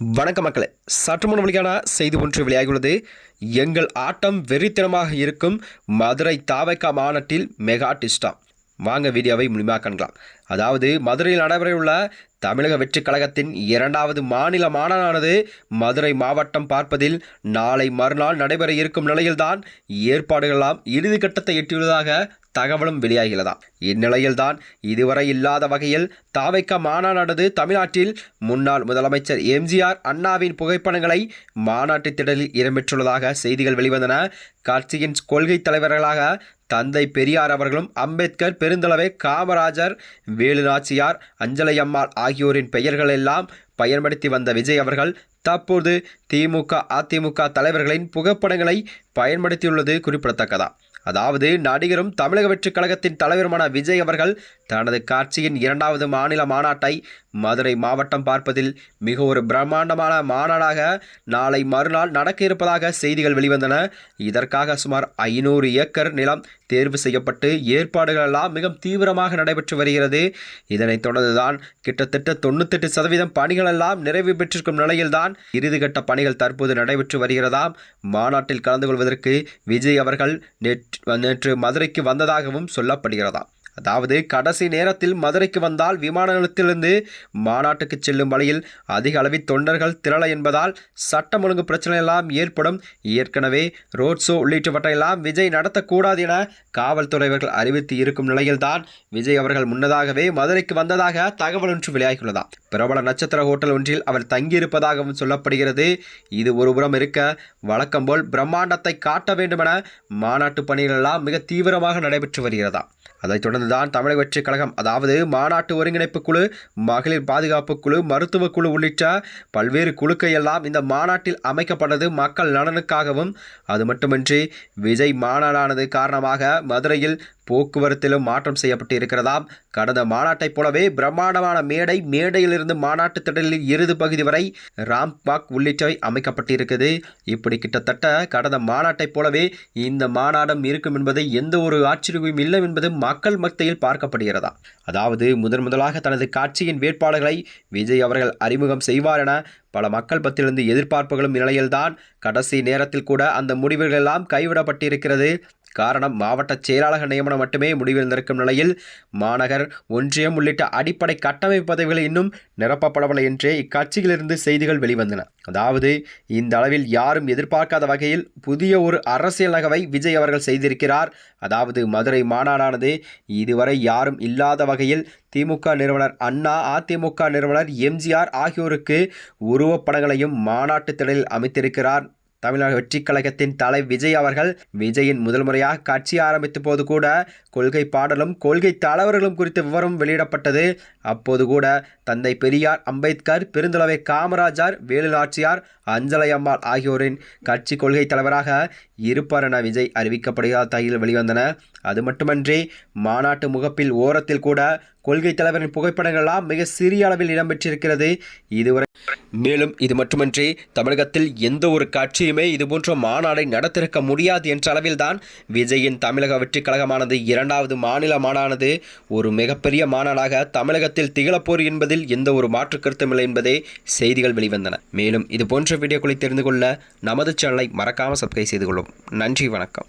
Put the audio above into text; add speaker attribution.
Speaker 1: வணக்க மக்களே. சற்று முன் வழியான செய்தி ஒன்று வெளியாகியுள்ளது. எங்கள் ஆட்டம் வெறித்தனமாக இருக்கும் மதுரை தாவைக்கா மாநாட்டில் மெகா டிஸ்டா. வாங்க வீடியோவை முழுமையாக காணலாம். அதாவது மதுரையில் நடைபெறவுள்ள தமிழக வெற்றிக் கழகத்தின் இரண்டாவது மாநில மாநாடானது மதுரை மாவட்டம் பார்ப்பதில் நாளை மறுநாள் நடைபெற இருக்கும் நிலையில்தான் ஏற்பாடுகளெல்லாம் இறுதி கட்டத்தை எட்டியுள்ளதாக தகவலும் வெளியாகிறதா இந்நிலையில்தான் இதுவரை இல்லாத வகையில் தாவைக்க மாநாடானது தமிழ்நாட்டில் முன்னாள் முதலமைச்சர் எம்ஜிஆர் அண்ணாவின் புகைப்படங்களை மாநாட்டு திடலில் இடம்பெற்றுள்ளதாக செய்திகள் வெளிவந்தன. கட்சியின் கொள்கை தலைவர்களாக தந்தை பெரியார் அவர்களும் அம்பேத்கர் பெருந்தளவை காமராஜர் வேலுநாச்சியார் அஞ்சலையம்மாள் ஆகியோரின் பெயர்கள் எல்லாம் பயன்படுத்தி வந்த விஜய் அவர்கள் தற்போது திமுக அதிமுக தலைவர்களின் புகைப்படங்களை பயன்படுத்தியுள்ளது குறிப்பிடத்தக்கதா? அதாவது நடிகரும் தமிழக வெற்றிக் கழகத்தின் தலைவருமான விஜய் அவர்கள் தனது காட்சியின் இரண்டாவது மாநில மாநாட்டை மதுரை மாவட்டம் பார்ப்பதில் மிக ஒரு பிரம்மாண்டமான மாநாடாக நாளை மறுநாள் நடக்க இருப்பதாக செய்திகள் வெளிவந்தன. இதற்காக சுமார் ஐநூறு ஏக்கர் நிலம் தேர்வு செய்யப்பட்டு ஏற்பாடுகள் எல்லாம் மிக தீவிரமாக நடைபெற்று வருகிறது. இதனைத் தொடர்ந்துதான் கிட்டத்தட்ட தொண்ணூத்தெட்டு சதவீதம் பணிகள் எல்லாம் நிறைவு பெற்றிருக்கும் நிலையில்தான் இறுதிக்கட்ட பணிகள் தற்போது நடைபெற்று வருகிறதாம். மாநாட்டில் கலந்து கொள்வதற்கு விஜய் அவர்கள் நேற்று மதுரைக்கு வந்ததாகவும் சொல்லப்படுகிறதாம். அதாவது கடைசி நேரத்தில் மதுரைக்கு வந்தால் விமான நிலையத்திலிருந்து மாநாட்டுக்கு செல்லும் வழியில் அதிக அளவில் தொண்டர்கள் திரள என்பதால் சட்டம் ஒழுங்கு பிரச்சனை எல்லாம் ஏற்படும். ஏற்கனவே ரோட் ஷோ உள்ளிட்டவற்றையெல்லாம் விஜய் நடத்தக்கூடாது என காவல்துறைவர்கள் அறிவித்து இருக்கும் நிலையில்தான் விஜய் அவர்கள் முன்னதாகவே மதுரைக்கு வந்ததாக தகவல் ஒன்று வெளியாகியுள்ளதா. பிரபல நட்சத்திர ஹோட்டல் ஒன்றில் அவர் தங்கியிருப்பதாகவும் சொல்லப்படுகிறது. இது ஒருபுறம் இருக்க வழக்கம் போல் பிரம்மாண்டத்தை காட்ட வேண்டுமென மாநாட்டு பணிகள் எல்லாம் மிக தீவிரமாக நடைபெற்று வருகிறதா. அதைத் தொடர்ந்து தொடர்ந்துதான் தமிழக வெற்றிக் கழகம் அதாவது மாநாட்டு ஒருங்கிணைப்பு குழு மகளிர் பாதுகாப்பு குழு மருத்துவ குழு உள்ளிட்ட பல்வேறு குழுக்கள் எல்லாம் இந்த மாநாட்டில் அமைக்கப்பட்டது மக்கள் நலனுக்காகவும். அது மட்டுமின்றி விஜய் மாநாடானது காரணமாக மதுரையில் போக்குவரத்திலும் மாற்றம் செய்யப்பட்டு இருக்கிறதாம் கடந்த மாநாட்டைப் போலவே பிரம்மாண்டமான மேடை மேடையிலிருந்து மாநாட்டு திடலில் இறுதி பகுதி வரை ராம்பாக் உள்ளிட்டவை அமைக்கப்பட்டிருக்குது. இப்படி கிட்டத்தட்ட கடந்த மாநாட்டைப் போலவே இந்த மாநாடம் இருக்கும் என்பதை எந்த ஒரு ஆச்சரியமும் இல்லை என்பது மக்கள் மத்தியில் பார்க்கப்படுகிறதா அதாவது முதன் முதலாக தனது காட்சியின் வேட்பாளர்களை விஜய் அவர்கள் அறிமுகம் செய்வார் என பல மக்கள் பத்திலிருந்து எதிர்பார்ப்புகளும் நிலையில்தான் கடைசி நேரத்தில் கூட அந்த முடிவுகள் எல்லாம் கைவிடப்பட்டிருக்கிறது. காரணம் மாவட்ட செயலாளர் நியமனம் மட்டுமே முடிவிருந்திருக்கும் நிலையில் மாநகர் ஒன்றியம் உள்ளிட்ட அடிப்படை கட்டமைப்பு பதவிகள் இன்னும் நிரப்பப்படவில்லை என்றே இக்கட்சியிலிருந்து செய்திகள் வெளிவந்தன. அதாவது இந்த அளவில் யாரும் எதிர்பார்க்காத வகையில் புதிய ஒரு அரசியல் நகவை விஜய் அவர்கள் செய்திருக்கிறார். அதாவது மதுரை மாநாடானது இதுவரை யாரும் இல்லாத வகையில் திமுக நிறுவனர் அண்ணா அதிமுக நிறுவனர் எம்ஜிஆர் ஆகியோருக்கு உருவப்படங்களையும் மாநாட்டு திடலில் அமைத்திருக்கிறார். தமிழக வெற்றி கழகத்தின் தலை விஜய் அவர்கள் விஜயின் முதல் முறையாக கட்சி ஆரம்பித்த போது கூட கொள்கை பாடலும் கொள்கை தலைவர்களும் குறித்த விவரம் வெளியிடப்பட்டது. அப்போது கூட தந்தை பெரியார் அம்பேத்கர் பெருந்தளவை காமராஜர் வேலுநாச்சியார் அஞ்சலை அம்மாள் ஆகியோரின் கட்சி கொள்கை தலைவராக இருப்பார் என விஜய் அறிவிக்கப்படுகிறார் தகையில் வெளிவந்தன. அது மட்டுமன்றி மாநாட்டு முகப்பில் ஓரத்தில் கூட கொள்கை தலைவரின் புகைப்படங்கள்லாம் மிக சிறிய அளவில் இடம்பெற்றிருக்கிறது. இதுவரை மேலும் இது மட்டுமன்றி தமிழகத்தில் எந்த ஒரு கட்சியுமே இதுபோன்ற மாநாடை நடத்திருக்க முடியாது என்ற அளவில்தான் விஜயின் தமிழக வெற்றி கழகமானது இரண்டு இரண்டாவது மாநில மாநானது ஒரு மிகப்பெரிய மாநாடாக தமிழகத்தில் திகழப்போர் என்பதில் எந்த ஒரு மாற்று கருத்துமில்லை என்பதே செய்திகள் வெளிவந்தன. மேலும் இது போன்ற வீடியோக்களை தெரிந்து கொள்ள நமது சேனலை மறக்காமல் சப்ஸ்கிரைப் செய்து கொள்ளும் நன்றி வணக்கம்.